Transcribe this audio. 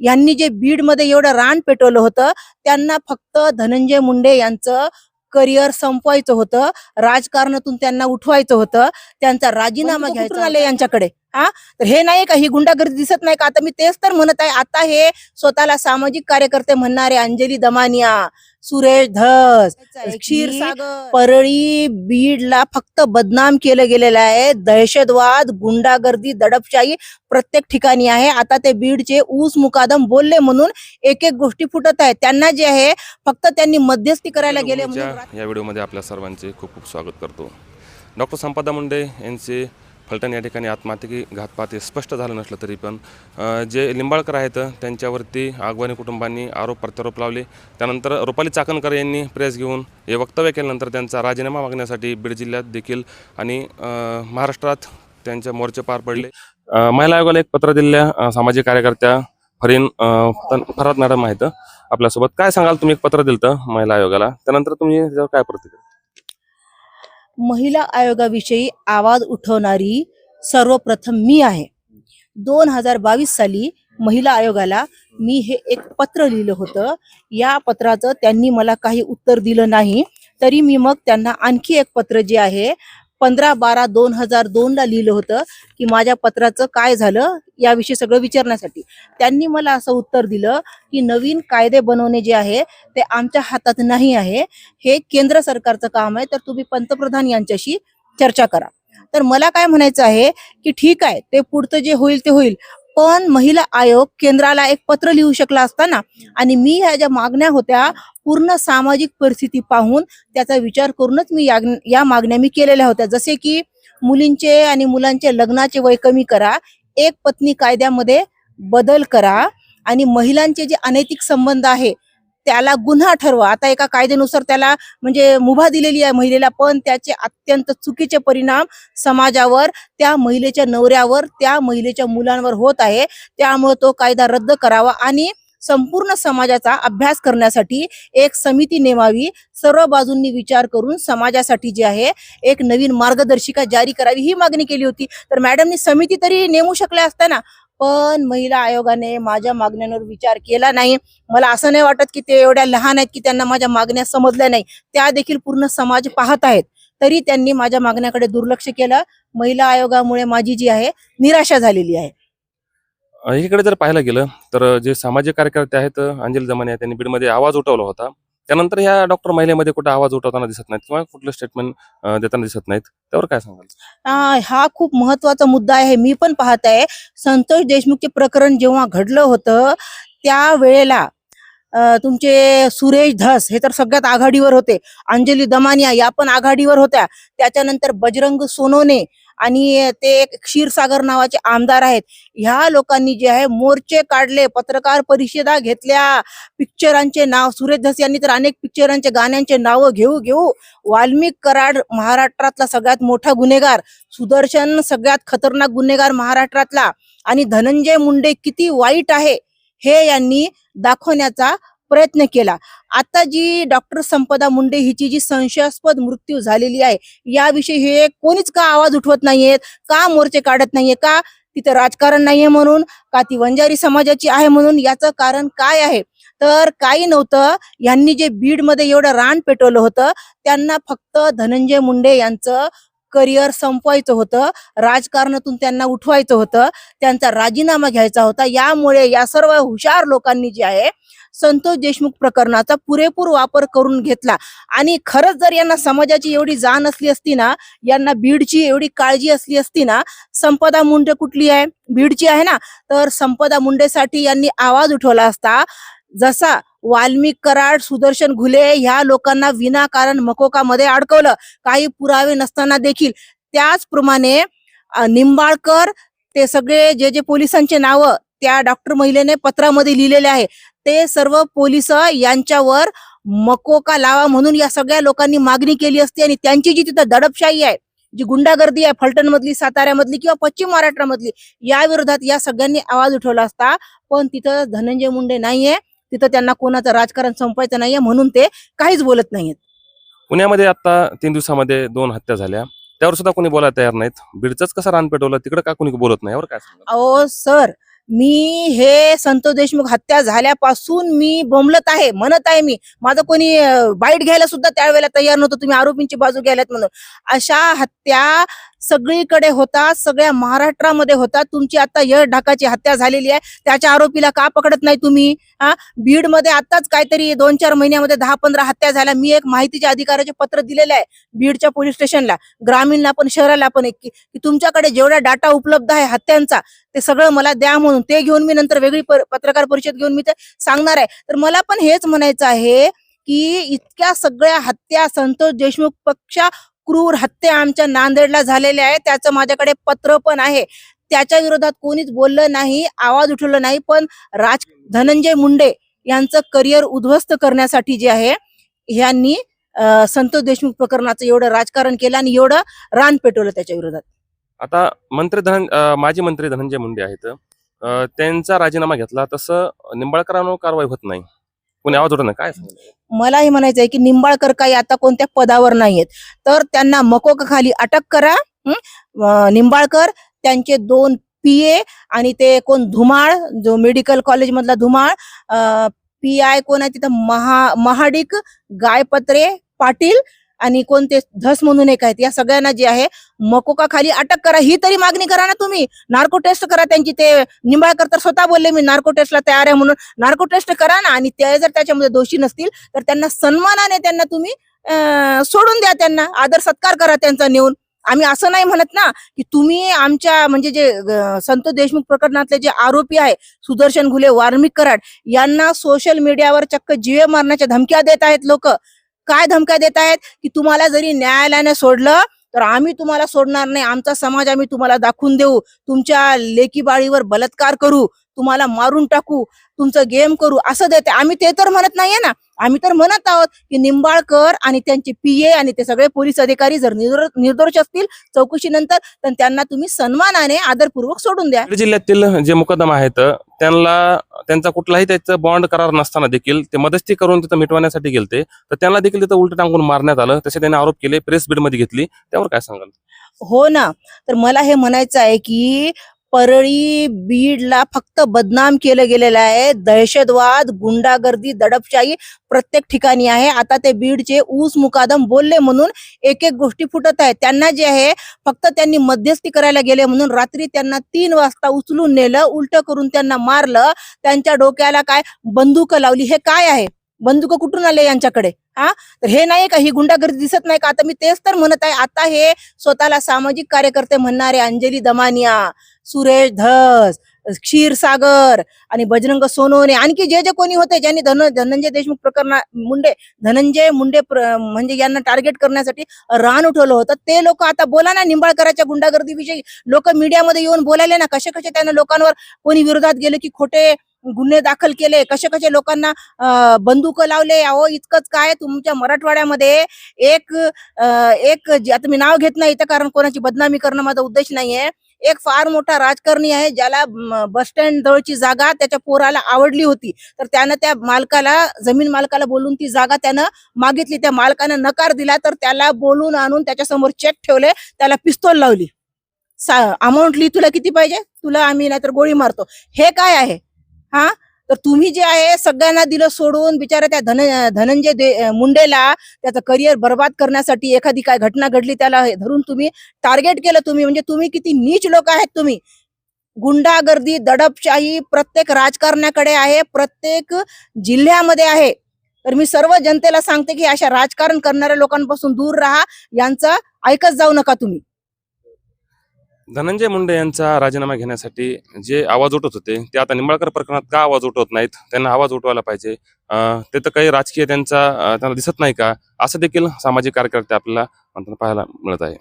यांनी जे बीडमध्ये एवढं रान पेटवलं होतं त्यांना फक्त धनंजय मुंडे यांचं करिअर संपवायचं होतं राजकारणातून त्यांना उठवायचं होतं त्यांचा राजीनामा घ्यायचा आले यांच्याकडे. हा? तर हे नाही का ही गुंडागर्दी दिसत नाही का? आता मी तेच तर म्हणत आहे आता हे स्वतःला सामाजिक कार्यकर्ते म्हणणारे अंजली दमानिया सुरेश धस क्षीरसागर. परळी बीडला फक्त बदनाम केलं गेलेलं आहे. दहशतवाद गुंडागर्दी दडपशाही प्रत्येक ठिकाणी आहे. आता ते बीडचे ऊस मुकादम बोलले म्हणून एक एक गोष्टी फुटत आहेत. त्यांना जे आहे फक्त त्यांनी मध्यस्थी करायला गेले म्हणून या व्हिडिओमध्ये आपल्या सर्वांचे खूप खूप स्वागत करतो. डॉक्टर संपदा मुंडे यांचे फलटण या ठिकाणी आत्महत्या घातपात हे स्पष्ट झालं नसलं तरी पण जे लिंबाळकर आहेत त्यांच्यावरती आगवानी कुटुंबांनी आरोप प्रत्यारोप लावले. त्यानंतर रुपाली चाकणकर यांनी प्रेस घेऊन हे वक्तव्य केल्यानंतर त्यांचा राजीनामा मागण्यासाठी बीड जिल्ह्यात देखील आणि महाराष्ट्रात त्यांचे मोर्चे पार पडले. महिला आयोगाला एक पत्र दिलेल्या सामाजिक कार्यकर्त्या फरीन अ, फरात मॅडम आहेत. आपल्यासोबत काय सांगाल? तुम्ही एक पत्र दिलं महिला आयोगाला. त्यानंतर तुम्ही त्याच्यावर काय प्रतिक्रिया? महिला आयोगाविषयी आवाज उठवणारी सर्वप्रथम मी आहे. दोन हजार बावीस साली महिला आयोगाला मी हे एक पत्र लिहिलं होतं. या पत्राचं त्यांनी मला काही उत्तर दिलं नाही. तरी मी मग त्यांना आणखी एक पत्र जे आहे पंधरा बारा दोन हजार दोनला लिहिलं होतं की माझ्या पत्राचं काय झालं याविषयी सगळं विचारण्यासाठी. त्यांनी मला असं उत्तर दिलं की नवीन कायदे बनवणे जे आहे ते आमच्या हातात नाही आहे. हे केंद्र सरकारचं काम आहे. तर तुम्ही पंतप्रधान यांच्याशी चर्चा करा. तर मला काय म्हणायचं आहे की ठीक आहे ते पुढचं जे होईल ते होईल. पण महिला आयोग केंद्राला एक पत्र लिहू शकला असताना आणि मी ह्या ज्या मागण्या होत्या पूर्ण सामाजिक परिस्थिती पाहून त्याचा विचार करूनच मी या या मागण्या मी केलेल्या होत्या. जसे की मुलींचे आणि मुलांचे लग्नाचे वय कमी करा एक पत्नी कायद्यामध्ये बदल करा आणि महिलांचे जे अनैतिक संबंध आहे त्याला गुन्हा ठरवा. आता एका कायद्यानुसार त्याला म्हणजे मुभा दिलेली आहे महिलेला पण त्याचे अत्यंत चुकीचे परिणाम समाजावर त्या महिलेच्या नवऱ्यावर त्या महिलेच्या मुलांवर होत आहे. त्यामुळे तो कायदा रद्द करावा आणि संपूर्ण समाजाचा अभ्यास करण्यासाठी एक समिती नेमावी. सर्व बाजूंनी विचार करून समाजासाठी जे आहे एक नवीन मार्गदर्शिका जारी करावी ही मागणी केली होती. तर मॅडमनी समिती तरी नेमू शकल्या असत्या पण महिला आयोगाने माझ्या मागण्यांवर विचार केला नाही. मला असं नाही वाटत की ते एवढ्या लहान आहेत की त्यांना माझ्या मागण्या समजल्या नाही. त्या देखील पूर्ण समाज पाहत आहेत. तरी त्यांनी माझ्या मागण्याकडे दुर्लक्ष केलं. महिला आयोगामुळे माझी जी आहे निराशा झालेली आहे. इकडे एकीकडे जर पाहायला गेलं तर जे सामाजिक कार्यकर्ते आहेत अंजली जमाने त्यांनी बीडमध्ये आवाज उठवला होता. त्यानंतर ह्या डॉक्टर महिलेमध्ये कुठे आवाज उठवताना दिसत नाहीत किंवा कुठलं स्टेटमेंट देताना दिसत नाहीत त्यावर काय सांगाल? हा खूप महत्त्वाचा मुद्दा आहे मी पण पाहत आहे. संतोष देशमुखचे प्रकरण जेव्हा घडलं होतं त्या वेळेला तुमचे सुरेश धस हे तर सगळ्यात आघाडीवर होते. अंजली दमानिया या पण आघाडीवर होत्या. त्याच्यानंतर बजरंग सोनोने आणि ते एक क्षीरसागर नावाचे आमदार आहेत. ह्या लोकांनी जे आहे मोर्चे काढले पत्रकार परिषदा घेतल्या. पिक्चरांचे नाव सुरेश धस यांनी तर अनेक पिक्चरांचे गाण्यांचे नावं घेऊ घेऊ. वाल्मिक कराड महाराष्ट्रातला सगळ्यात मोठा गुन्हेगार. सुदर्शन सगळ्यात खतरनाक गुन्हेगार महाराष्ट्रातला. आणि धनंजय मुंडे किती वाईट आहे हे यांनी दाखवण्याचा प्रयत्न केला. आता जी डॉक्टर संपदा मुंडे हिची जी संशयास्पद मृत्यू झालेली आहे याविषयी हे कोणीच का आवाज उठवत नाहीयेत का मोर्चे काढत नाहीये का तिथं राजकारण नाहीये म्हणून का ती वंजारी समाजाची आहे म्हणून याचं कारण काय आहे? तर काही नव्हतं. यांनी जे बीडमध्ये एवढं रान पेटवलं होतं त्यांना फक्त धनंजय मुंडे यांचं करिअर संपवायचं होतं राजकारणातून त्यांना उठवायचं होतं त्यांचा राजीनामा घ्यायचा होता. यामुळे या सर्व हुशार लोकांनी जे आहे संतोष देशमुख प्रकरणाचा पुरेपूर वापर करून घेतला. आणि खरंच जर यांना समाजाची एवढी जाण असली असती ना यांना बीडची एवढी काळजी असली असती ना संपदा मुंडे कुठली आहे? बीडची आहे ना? तर संपदा मुंडेसाठी यांनी आवाज उठवला असता जसा वाल्मिक कराड सुदर्शन घुले ह्या लोकांना विनाकारण मकोकामध्ये अडकवलं. काही पुरावे नसताना देखील त्याचप्रमाणे निंबाळकर ते सगळे जे जे पोलिसांचे नाव त्या डॉक्टर महिलेने पत्रामध्ये लिहिलेले आहे. ते सर्व पोलीस यांच्यावर मकोका लावा म्हणून या सगळ्या लोकांनी मागणी केली असती आणि त्यांची जी तिथं दडपशाही आहे जी गुंडागर्दी आहे फलटण मधली साताऱ्यामधली किंवा पश्चिम महाराष्ट्रामधली या विरोधात या सगळ्यांनी आवाज उठवला असता. पण तिथं धनंजय मुंडे नाहीये. तिथं त्यांना कोणाचं राजकारण संपवायचं नाहीये म्हणून ते काहीच बोलत नाहीयेत. पुण्यामध्ये आता तीन दिवसामध्ये दोन हत्या झाल्या. त्यावर सुद्धा कोणी बोलायला तयार नाहीत. बीडचंच कसं रान पेटवलं तिकडे का कोणी बोलत नाही? यावर काय सांगाल अहो सर मी हे संतोष देशमुख हत्या झाल्यापासून मी बोंबलत आहे म्हणत आहे मी. माझं कोणी बाईट घ्यायला सुद्धा त्यावेळेला तयार नव्हतं. तुम्ही आरोपींची बाजू घ्यायलात म्हणून. अशा हत्या सगळीकडे होता सगळ्या महाराष्ट्रामध्ये होता. तुमची आता यश ढाकाची हत्या झालेली आहे. त्याच्या आरोपीला का पकडत नाही तुम्ही? हा? बीडमध्ये आताच काहीतरी दोन चार महिन्यामध्ये दहा पंधरा हत्या झाल्या. मी एक माहितीच्या अधिकाराचे पत्र दिलेलं आहे बीडच्या पोलीस स्टेशनला. ग्रामीणला पण शहराला पण एक की तुमच्याकडे जेवढा डाटा उपलब्ध आहे हत्यांचा ते सगळं मला द्या म्हणून. ते घेऊन मी नंतर वेगळी पत्रकार परिषद घेऊन मी ते सांगणार आहे. तर मला पण हेच म्हणायचं आहे की इतक्या सगळ्या हत्या संतोष देशमुख पक्षा क्रूर हत्या आमच्या नांदेडला झालेल्या आहे. त्याचं माझ्याकडे पत्र पण आहे. त्याच्या विरोधात कोणीच बोललं नाही आवाज उठवलं नाही. पण राज धनंजय मुंडे यांचं करिअर उद्ध्वस्त करण्यासाठी जे आहे ह्यांनी संतोष देशमुख प्रकरणाचं एवढं राजकारण केलं आणि एवढं रान पेटवलं त्याच्या विरोधात. आता मंत्री धन माजी मंत्री धनंजय मुंडे आहेत. त्यांचा राजीनामा घेतला. तसं निंबाळकरांवर कारवाई होत नाही. कोणी आवाज काय मला हे म्हणायचं आहे की निंबाळकर काही आता कोणत्या पदावर नाहीयेत. तर त्यांना मकोक खाली अटक करा हं? निंबाळकर त्यांचे दोन पीए आणि ते कोण धुमाळ जो मेडिकल कॉलेज मधला धुमाळ पी आय कोण आहे तिथं? महा महाडिक गायपत्रे पाटील आणि कोणते धस म्हणून एक आहेत या सगळ्यांना जे आहे मकोका खाली अटक करा. ही तरी मागणी करा ना तुम्ही. नार्को टेस्ट करा त्यांची. ते निंबाळकर तर स्वतः बोलले मी नार्को टेस्टला तयार आहे म्हणून. नार्को टेस्ट करा ना. आणि ते जर त्याच्यामध्ये दोषी नसतील तर त्यांना सन्मानाने त्यांना तुम्ही सोडून द्या त्यांना. आदर सत्कार करा त्यांचा नेऊन. आम्ही असं नाही म्हणत ना की तुम्ही आमच्या म्हणजे जे अं, संतोष देशमुख प्रकरणातले जे आरोपी आहे सुदर्शन घुले वार्मिक कराड यांना सोशल मीडियावर चक्क जीवे मारण्याच्या धमक्या देत आहेत लोक. काय धमक्या देत आहेत की तुम्हाला जरी न्यायालयाने सोडलं तर आम्ही तुम्हाला सोडणार नाही. आमचा समाज आम्ही तुम्हाला दाखवून देऊ. तुमच्या लेकीबाळीवर बलात्कार करू. तुम्हाला मारून टाकू. तुमचं गेम करू. असं देते. आम्ही ते तर म्हणत नाहीये ना. आम्ही तर म्हणत आहोत की निंबाळकर आणि त्यांचे पीए आणि ते सगळे पोलीस अधिकारी जर निर्दो- निर्दोष असतील चौकशीनंतर तर त्यांना तुम्ही सन्मानाने आदरपूर्वक सोडून द्या. जिल्ह्यातील जे मुकदम आहेत त्यांना त्यांचा कुठलाही त्याचं बॉन्ड करार नसताना देखील ते मदस्ती करून तिथं मिटवण्यासाठी गेलते. तर त्यांना देखील तिथं उलट टांगून मारण्यात आलं. तसे त्यांनी आरोप केले प्रेस बीडमध्ये घेतली. त्यावर काय सांगाल? हो ना. तर मला हे म्हणायचं आहे की परळी बीडला फक्त बदनाम केलं गेलेलं आहे. दहशतवाद गुंडागर्दी दडपशाही प्रत्येक ठिकाणी आहे. आता ते बीडचे ऊस मुकादम बोलले म्हणून एक एक गोष्टी फुटत आहेत. त्यांना जे आहे फक्त त्यांनी मध्यस्थी करायला गेले म्हणून रात्री त्यांना तीन वाजता उचलून नेलं उलट करून त्यांना मारलं. त्यांच्या डोक्याला काय बंदूक लावली हे काय आहे? बंदूक कुठून आले यांच्याकडे? हा? तर हे नाही का ही गुंडागर्दी दिसत नाही का? आता मी तेच तर म्हणत आहे आता हे स्वतःला सामाजिक कार्यकर्ते म्हणणारे अंजली दमानिया सुरेश धस क्षीरसागर आणि बजरंग सोनवणे. आणखी जे जे कोणी होते ज्यांनी धन धनंजय देशमुख प्रकरणा मुंडे धनंजय मुंडे प्र- म्हणजे यांना टार्गेट करण्यासाठी रान उठवलं होतं. ते लोक आता बोला ना निंबाळकराच्या गुंडागर्दीविषयी. लोक मीडियामध्ये येऊन बोलायले ना कसे कसे त्यांना लोकांवर कोणी विरोधात गेले की खोटे गुन्हे दाखल केले. कसे कसे लोकांना बंदूक लावले? अहो इतकंच काय? तुमच्या मराठवाड्यामध्ये एक एक आता मी नाव घेत नाही इथं कारण कोणाची बदनामी करणं माझा उद्देश नाहीये. एक फार मोठा राजकारणी आहे ज्याला बस स्टँड जवळची जागा त्याच्या पोराला आवडली होती. तर त्यानं त्या मालकाला जमीन मालकाला बोलून ती जागा त्यानं मागितली. त्या मालकानं नकार दिला तर त्याला बोलून आणून त्याच्यासमोर चेक ठेवले. त्याला पिस्तोल लावली. अमाऊंट ली तुला किती पाहिजे? तुला आम्ही नाहीतर गोळी मारतो. हे काय आहे? हा? तर तुम्ही जे आहे सगळ्यांना दिलं सोडून बिचारा त्या धन धनंजय दे- मुंडेला त्याचं करिअर बर्बाद करण्यासाठी एखादी काय घटना घडली त्याला धरून तुम्ही टार्गेट केलं तुम्ही. म्हणजे तुम्ही किती नीच लोक आहेत तुम्ही. गुंडागर्दी दडपशाही प्रत्येक राजकारण्याकडे आहे प्रत्येक जिल्ह्यामध्ये आहे. तर मी सर्व जनतेला सांगते की अशा राजकारण करणाऱ्या लोकांपासून दूर राहा. यांचं ऐकत जाऊ नका तुम्ही. धनंजय मुंडे यांचा राजीनामा घेण्यासाठी जे आवाज उठवत होते ते आता निंबाळकर प्रकरणात का आवाज उठवत नाहीत? त्यांना आवाज उठवायला पाहिजे. ते तर काही राजकीय त्यांचा त्यांना दिसत नाही का? असं देखील सामाजिक कार्यकर्ते आपल्याला पाहायला मिळत आहे.